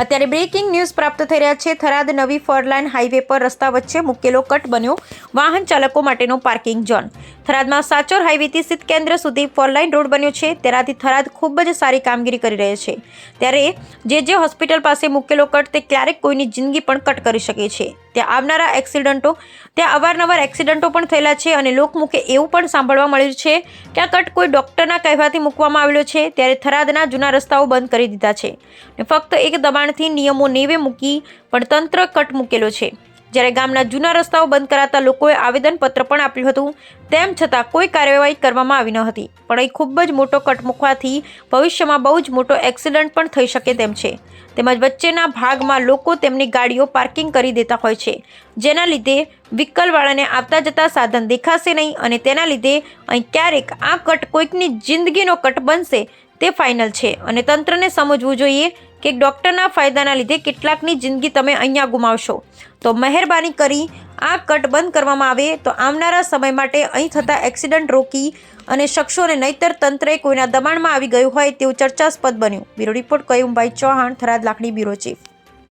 અત્યારે breaking news પ્રાપ્ત થઈ રહ્યા છે. થરાદ નવી ફોરલાઇન હાઈવે પર રસ્તા વચ્ચે મૂકેલો કટ બન્યો વાહન ચાલકો માટેનો પાર્કિંગ ઝોન. થરાદમાં સાચોર હાઈવેથી સિદ્ધ કેન્દ્ર સુધી ફોરલાઇન રોડ બન્યો છે. તેનાથી થરાદ ખૂબ જ સારી કામગીરી કરી રહી છે. ત્યારે જે જે હોસ્પિટલ પાસે મૂકેલો કટ તે ક્યારેક કોઈની જિંદગી પણ કટ કરી શકે છે. ત્યાં આવનારા એક્સિડન્ટો, ત્યાં અવારનવાર એક્સિડન્ટો પણ થયેલા છે અને લોકમુખે એવું પણ સાંભળવા મળ્યું છે કે આ કટ કોઈ ડૉક્ટરના કહેવાથી મૂકવામાં આવેલો છે. ત્યારે થરાદના જૂના રસ્તાઓ બંધ કરી દીધા છે. ફક્ત એક દબાણથી નિયમો નેવે મૂકી પણ તંત્ર કટ મૂકેલો છે. જ્યારે ગામના જૂના રસ્તાઓ બંધ કરાતા લોકોએ આવેદનપત્ર પણ આપ્યું હતું, તેમ છતાં કોઈ કાર્યવાહી કરવામાં આવી ન હતી. પણ અહીં ખૂબ જ મોટો કટ મૂકવાથી ભવિષ્યમાં બહુ જ મોટો એક્સિડન્ટ પણ થઈ શકે તેમ છે. તેમજ વચ્ચેના ભાગમાં લોકો તેમની ગાડીઓ પાર્કિંગ કરી દેતા હોય છે, જેના લીધે વ્હીકલવાળાને આવતા જતા સાધન દેખાશે નહીં અને તેના લીધે અહીં ક્યારેક આ કટ કોઈકની જિંદગીનો કટ બનશે તે ફાઇનલ છે. અને તંત્રને સમજવું જોઈએ કે ડૉક્ટરના ફાયદાના લીધે કેટલાકની જિંદગી તમે અહીંયા ગુમાવશો. તો મહેરબાની કરી આ કટ બંધ કરવામાં આવે તો આવનારા સમય માટે અહીં થતા એક્સિડન્ટ રોકી અને શખ્સોને નહીતર તંત્રએ કોઈના દબાણમાં આવી ગયું હોય તેવું ચર્ચાસ્પદ બન્યું. બ્યુરો રિપોર્ટ કયુમભાઈ ચૌહાણ, થરાદ લાકડી બ્યુરો ચીફ.